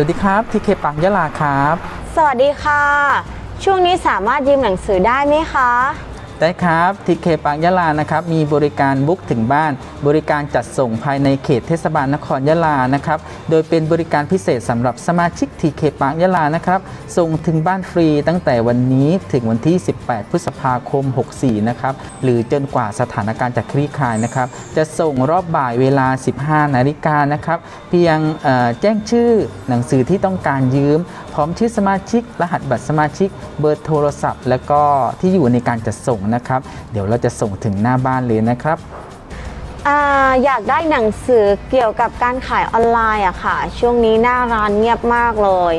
วัสดีครับทีเคปังยะลาครับ สวัสดีค่ะ ช่วงนี้สามารถยืมหนังสือได้ไหมคะ ได้ครับทีเคปังยะลานะครับมีบริการบุ๊กถึงบ้าน บริการจัดส่งภายในเขตเทศบาลนครยะลานะครับโดยเป็นบริการพิเศษสำหรับสมาชิกทีเคปังยะลานะครับส่งถึงบ้านฟรีตั้งแต่วันนี้ถึงวันที่ 18 พฤษภาคม 64 นะครับหรือจนกว่าสถานการณ์จะคลี่คลายนะครับจะส่งรอบบ่ายเวลา 15 นาฬิกานะครับเพียงแจ้งชื่อหนังสือที่ต้องการยืม พร้อมชื่อสมาชิก รหัสบัตรสมาชิก เบอร์โทรศัพท์ แล้วก็ที่อยู่ในการจัดส่งนะครับ เดี๋ยวเราจะส่งถึงหน้าบ้านเลยนะครับอาอยากได้หนังสือเกี่ยวกับการขายออนไลน์อะค่ะ ช่วงนี้หน้าร้านเงียบมากเลย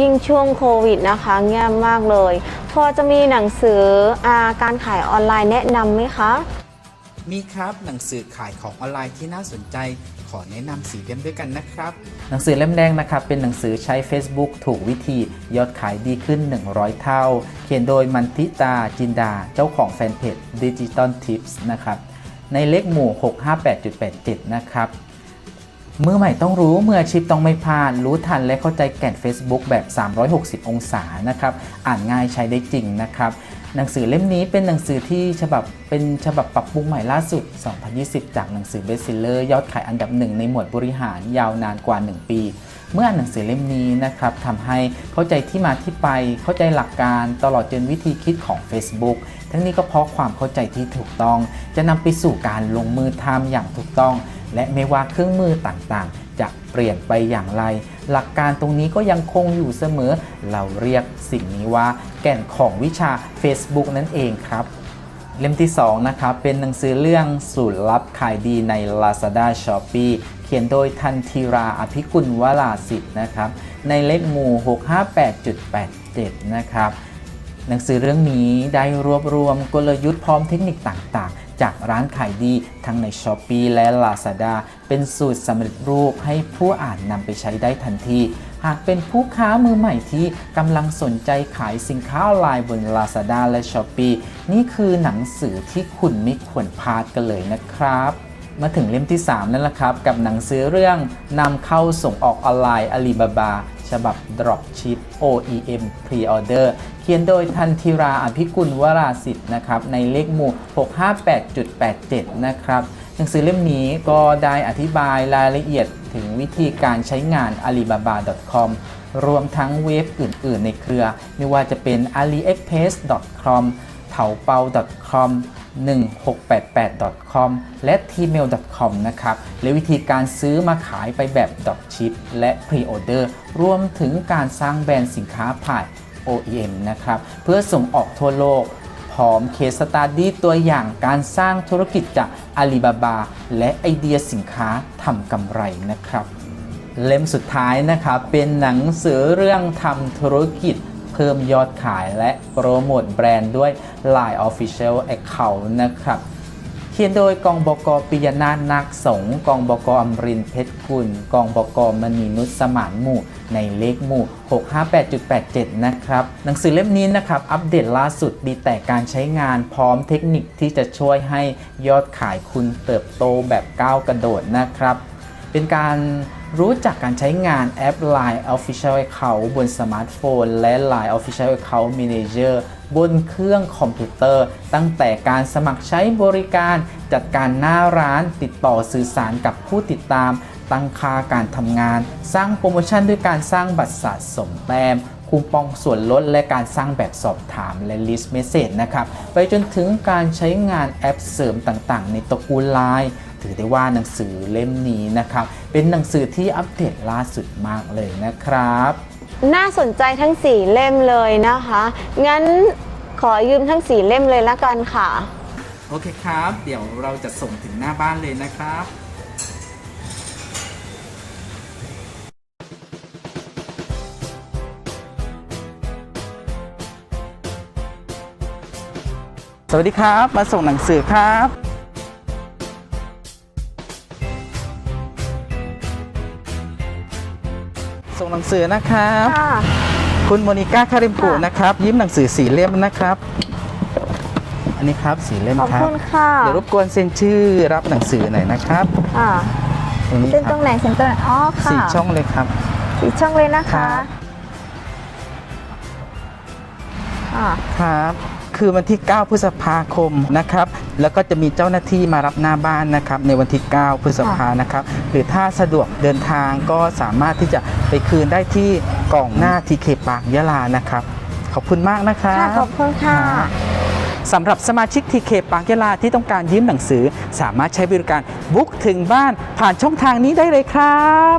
ยิ่งช่วงโควิดนะคะ เงียบมากเลย พอจะมีหนังสืออาการขายออนไลน์แนะนำไหมคะ มีครับหนังสือขายของออนไลน์ที่น่าสนใจข อแนะนำสีเล่มด้วยกันนะครับ หนังสือเล่มแรกนะครับ เป็นหนังสือใช้ Facebook ถูกวิธียอดขายดีขึ้น 100 เท่า เขียนโดยมันทิตาจินดา เจ้าของแฟนเพจ Digital Tips นะครับ ในเลขหมู่ 658.87 นะครับมือใหม่ต้องรู้มืออาชีพต้องไม่พลาด รู้ทันและเข้าใจแก่น Facebook แบบ 360 องศานะครับ อ่านง่ายใช้ได้จริงนะครับ หนังสือเล่มนี้เป็นหนังสือที่ฉบับเป็นฉบับปรับปรุงใหม่ล่าสุด 2020 จากหนังสือเบสเซลเลอร์ยอดขายอันดับหนึ่งในหมวดบริหารยาวนานกว่า 1 ปี เมื่ออ่านหนังสือเล่มนี้นะครับทำให้เข้าใจที่มาที่ไป เข้าใจหลักการตลอดจนวิธีคิดของ Facebook ทั้งนี้ก็เพราะความเข้าใจที่ถูกต้อง จะนำไปสู่การลงมือทำอย่างถูกต้อง และไม่ว่าเครื่องมือต่างๆ จะเปลี่ยนไปอย่างไร หลักการตรงนี้ก็ยังคงอยู่เสมอ เราเรียกสิ่งนี้ว่า แก่นของวิชา Facebook นั่นเองครับ เล่มที่ 2 นะครับเป็นหนังสือเรื่องสูตรลับขายดีใน Lazada Shopee เขียนโดยทันทีราอภิกุลวราสิทธิ์นะครับ ในเลขหมู่ 658.87 นะครับหนังสือเรื่องนี้ได้รวบรวมกลยุทธ์พร้อมเทคนิคต่างๆ จากร้านขายดีทั้งใน s h อ p e e และ Lazada เป็นสูตรสำเร็จรูปให้ผู้อ่านนำไปใช้ได้ทันที หากเป็นผู้ค้ามือใหม่ที่กำลังสนใจขายสินค้าออนไลน์บน Lazada และ s h อ p e e นี่คือหนังสือที่คุณไม่ควรพลาดกันเลยนะครับมาถึงเล่มที่ 3 นั่นแหละครับ กับหนังสือเรื่องนำเข้าส่งออกออนไลน์ Alibaba ฉบับ Dropship OEM Pre-order เขียนโดยทันธิราอภิกุลวราสิทธิ์นะครับ ในเลขหมู่ 658.87 นะครับหนังสือเล่มนี้ก็ได้อธิบายรายละเอียดถึงวิธีการใช้งาน alibaba.com รวมทั้งเว็บอื่น ๆ ในเครือ ไม่ว่าจะเป็น aliexpress.com เถาเปา .com 1688.com และ tmail.com นะครับ และวิธีการซื้อมาขายไปแบบ dropship และ pre-order รวมถึงการสร้างแบรนด์สินค้าผ่าน OEM นะครับ เพื่อส่งออกทั่วโลก พร้อมเคสสตาดี้ตัวอย่างการสร้างธุรกิจจากอาลีบาบา และไอเดียสินค้าทำกำไรนะครับ เล่มสุดท้ายนะครับ เป็นหนังสือเรื่องทำธุรกิจเพิ่มยอดขายและโปรโมทแบรนด์ด้วย Line Official Account นะครับ เขียนโดยกองบกปิยนาถนักสงกองบกอมรินเพชรกุลกองบกมณีนุชสมานหมู่ ในเลขหมู่ 658.87 นะครับ หนังสือเล่มนี้นะครับ อัปเดตล่าสุดดีแต่การใช้งานพร้อมเทคนิคที่จะช่วยให้ยอดขายคุณเติบโตแบบก้าวกระโดดนะครับ เป็นการ รู้จักการใช้งานแอป Line Official Account บนสมาร์ทโฟน และ Line Official Account Manager บนเครื่องคอมพิวเตอร์ ตั้งแต่การสมัครใช้บริการจัดการหน้าร้านติดต่อสื่อสารกับผู้ติดตาม ตั้งค่าการทำงาน สร้างโปรโมชั่นด้วยการสร้างบัตรสะสมแต้มคูปองส่วนลดและการสร้างแบบสอบถามและ list message นะครับ ไปจนถึงการใช้งานแอปเสริมต่างๆ ในตระกูลไลน์ ถือได้ว่าหนังสือเล่มนี้นะครับ เป็นหนังสือที่อัปเดตล่าสุดมากเลยนะครับ น่าสนใจทั้ง4เล่มเลยนะคะ งั้นขอยืมทั้ง4เล่มเลยละกันค่ะ โอเคครับ เดี๋ยวเราจะส่งถึงหน้าบ้านเลยนะครับ สวัสดีครับ มาส่งหนังสือครับ ส่งหนังสือนะครับ ค่ะ คุณโมนิก้าคาริมปุค่ะ นะครับ ยิ้มหนังสือสีเล่มนะครับ อันนี้ครับสีเล่มขอบครับ คุณค่ะเดี๋ยวรบกวนเซ็นชื่อรับหนังสือหน่อยนะครับอ่าตรงนี้เป็นคตรัรบงไหนเซ็นตรงไหนอ๋อค่ะสี่ช่องเลยครับอีกช่องเลยนะครัคะบอ่าครับ คือวันที่ 9 พฤษภาคมนะครับ แล้วก็จะมีเจ้าหน้าที่มารับหน้าบ้านนะครับ ในวันที่ 9 พฤษภานะครับ หรือถ้าสะดวกเดินทางก็สามารถที่จะไปคืนได้ที่กล่องหน้าทีเคปากยะลานะครับ ขอบคุณมากนะครับ ค่ะขอบคุณค่ะสำหรับสมาชิกทีเคปากยะลาที่ต้องการยืมหนังสือ สามารถใช้บริการบุ๊กถึงบ้านผ่านช่องทางนี้ได้เลยครับ